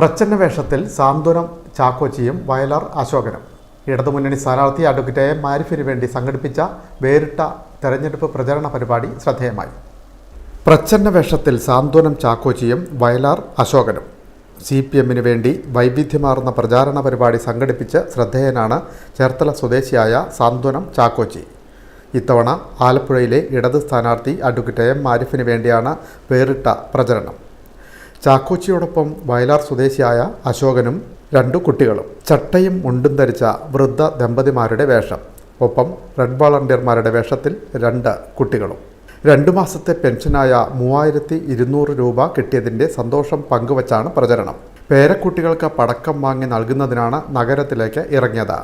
പ്രച്ഛന്ന വേഷത്തിൽ സാന്ത്വനം ചാക്കോച്ചിയും വയലാർ അശോകനും. ഇടതുമുന്നണി സ്ഥാനാർത്ഥി അഡ്വക്കേറ്റ് എം മാരിഫിന് വേണ്ടി സംഘടിപ്പിച്ച വേറിട്ട തെരഞ്ഞെടുപ്പ് പ്രചരണ പരിപാടി ശ്രദ്ധേയമായി. പ്രച്ഛന്ന വേഷത്തിൽ സാന്ത്വനം ചാക്കോച്ചിയും വയലാർ അശോകനും. സി പി എമ്മിന് വേണ്ടി വൈവിധ്യമാർന്ന പ്രചാരണ പരിപാടി സംഘടിപ്പിച്ച് ശ്രദ്ധേയനാണ് ചേർത്തല സ്വദേശിയായ സാന്ത്വനം ചാക്കോച്ചി. ഇത്തവണ ആലപ്പുഴയിലെ ഇടത് സ്ഥാനാർത്ഥി അഡ്വക്കേറ്റ് എം മാരിഫിന് വേണ്ടിയാണ് വേറിട്ട പ്രചരണം. ചാക്കോച്ചിയോടൊപ്പം വയലാർ സ്വദേശിയായ അശോകനും രണ്ടു കുട്ടികളും. ചട്ടയും മുണ്ടും ധരിച്ച വൃദ്ധ ദമ്പതിമാരുടെ വേഷം. ഒപ്പം റെഡ് വളണ്ടിയർമാരുടെ വേഷത്തിൽ രണ്ട് കുട്ടികളും. രണ്ടു മാസത്തെ പെൻഷനായ മൂവായിരത്തി ഇരുന്നൂറ് രൂപ കിട്ടിയതിന്റെ സന്തോഷം പങ്കുവച്ചാണ് പ്രചരണം. പേരക്കുട്ടികൾക്ക് പടക്കം വാങ്ങി നൽകുന്നതിനാണ് നഗരത്തിലേക്ക് ഇറങ്ങിയത്.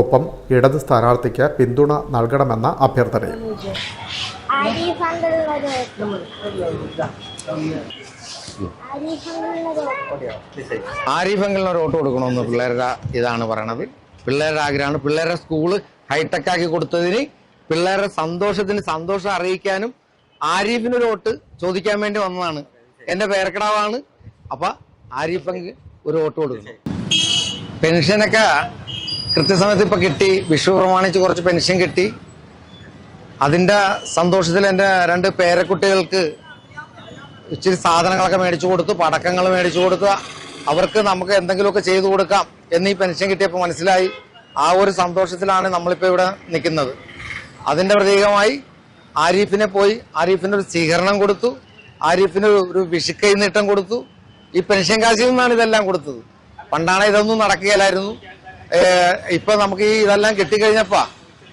ഒപ്പം ഇടത് സ്ഥാനാർത്ഥിക്ക് പിന്തുണ നൽകണമെന്ന അഭ്യർത്ഥനയും. ആരിഫെങ്കിലും ഒരു ഓട്ടോ കൊടുക്കണമെന്ന് പിള്ളേരുടെ ഇതാണ് പറയണത്. പിള്ളേരുടെ ആഗ്രഹമാണ്. പിള്ളേരുടെ സ്കൂൾ ഹൈടെക് ആക്കി കൊടുത്തതിന് പിള്ളേരുടെ സന്തോഷത്തിന് സന്തോഷം അറിയിക്കാനും ആരിഫിന് ഒരു വോട്ട് ചോദിക്കാൻ വേണ്ടി വന്നതാണ്. എന്റെ പേരക്കടാവാണ്. അപ്പൊ ആരിഫെങ്കിൽ ഒരു വോട്ട് കൊടുക്കണം പെൻഷനൊക്കെ കൃത്യസമയത്ത് ഇപ്പൊ കിട്ടി. വിഷു പ്രമാണിച്ച് കുറച്ച് പെൻഷൻ കിട്ടി. അതിന്റെ സന്തോഷത്തിൽ എന്റെ രണ്ട് പേരക്കുട്ടികൾക്ക് ഇച്ചിരി സാധനങ്ങളൊക്കെ മേടിച്ചു കൊടുത്തു പടക്കങ്ങൾ മേടിച്ചു കൊടുത്തു. അവർക്ക് നമുക്ക് എന്തെങ്കിലുമൊക്കെ ചെയ്തു കൊടുക്കാം എന്നീ പെൻഷൻ കിട്ടിയപ്പോൾ മനസ്സിലായി. ആ ഒരു സന്തോഷത്തിലാണ് നമ്മളിപ്പോൾ ഇവിടെ നിൽക്കുന്നത്. അതിന്റെ പ്രതീകമായി ആരിഫിനെ പോയി ആരിഫിന് ഒരു സ്വീകരണം കൊടുത്തു. ആരിഫിന് ഒരു- വിഷുക്കൈ നീട്ടം കൊടുത്തു. ഈ പെൻഷൻ കാശിൽ നിന്നാണ് ഇതെല്ലാം കൊടുത്തത്. പണ്ടാണ് ഇതൊന്നും നടക്കുകയില്ലായിരുന്നു. ഇപ്പൊ നമുക്ക് ഈ ഇതെല്ലാം കിട്ടിക്കഴിഞ്ഞപ്പോ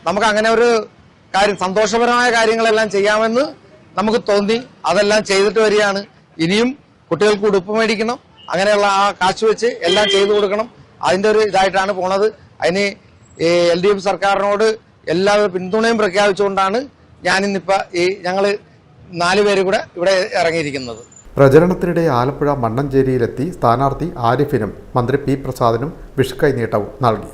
നമുക്ക് അങ്ങനെ ഒരു കാര്യം സന്തോഷപരമായ കാര്യങ്ങളെല്ലാം ചെയ്യാമെന്ന് നമുക്ക് തോന്നി അതെല്ലാം ചെയ്തിട്ട് വരികയാണ്. ഇനിയും കുട്ടികൾക്ക് ഉടുപ്പ് മേടിക്കണം. അങ്ങനെയുള്ള ആ കാശ് വെച്ച് എല്ലാം ചെയ്തു കൊടുക്കണം. അതിന്റെ ഒരു ഇതായിട്ടാണ് പോണത്. അതിന് എൽ ഡി എഫ് സർക്കാരിനോട് എല്ലാവരും പിന്തുണയും പ്രഖ്യാപിച്ചുകൊണ്ടാണ് ഞാനിന്നിപ്പോ ഈ ഞങ്ങൾ നാലുപേര് കൂടെ ഇവിടെ ഇറങ്ങിയിരിക്കുന്നത്. പ്രചരണത്തിനിടെ ആലപ്പുഴ മണ്ണഞ്ചേരിയിലെത്തി സ്ഥാനാർത്ഥി ആരിഫിനും മന്ത്രി പി പ്രസാദിനും വിഷുക്കൈ നീട്ടവും നൽകി.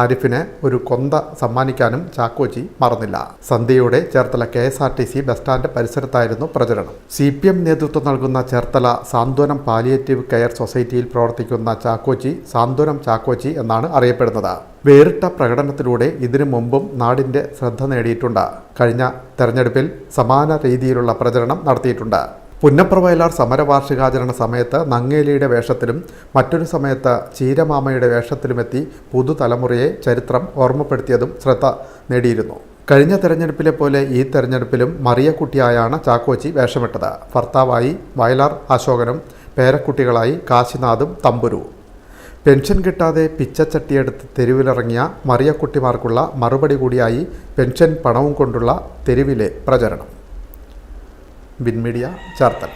ആരിഫിന് ഒരു കൊന്ത സമ്മാനിക്കാനും ചാക്കോച്ചി മറന്നില്ല. സന്ധ്യയോടെ Cherthala K S R T C bus stand പരിസരത്തായിരുന്നു പ്രചരണം. സി പി എം നേതൃത്വം നൽകുന്ന ചേർത്തല സാന്ത്വനം പാലിയേറ്റീവ് കെയർ സൊസൈറ്റിയിൽ പ്രവർത്തിക്കുന്ന ചാക്കോച്ചി സാന്ത്വനം ചാക്കോച്ചി എന്നാണ് അറിയപ്പെടുന്നത്. വേറിട്ട പ്രകടനത്തിലൂടെ ഇതിനു മുമ്പും നാടിന്റെ ശ്രദ്ധ നേടിയിട്ടുണ്ട്. കഴിഞ്ഞ തെരഞ്ഞെടുപ്പിൽ സമാന രീതിയിലുള്ള പ്രചരണം നടത്തിയിട്ടുണ്ട്. പുന്നപ്ര വയലാർ സമരവാർഷികാചരണ സമയത്ത് നങ്ങേലിയുടെ വേഷത്തിലും മറ്റൊരു സമയത്ത് ചീരമാമയുടെ വേഷത്തിലുമെത്തി പുതുതലമുറയെ ചരിത്രം ഓർമ്മപ്പെടുത്തിയതും ശ്രദ്ധ നേടിയിരുന്നു. കഴിഞ്ഞ തെരഞ്ഞെടുപ്പിലെ പോലെ ഈ തെരഞ്ഞെടുപ്പിലും മറിയക്കുട്ടിയായാണ് ചാക്കോച്ചി വേഷമിട്ടത്. ഭർത്താവായി വയലാർ അശോകനും പേരക്കുട്ടികളായി കാശിനാഥും തമ്പുരു. പെൻഷൻ കിട്ടാതെ പിച്ചച്ചട്ടിയെടുത്ത് തെരുവിലിറങ്ങിയ മറിയക്കുട്ടിമാർക്കുള്ള മറുപടി കൂടിയായി പെൻഷൻ പണവും കൊണ്ടുള്ള തെരുവിലെ പ്രചരണം. വിൻമീഡിയ ചേർത്തല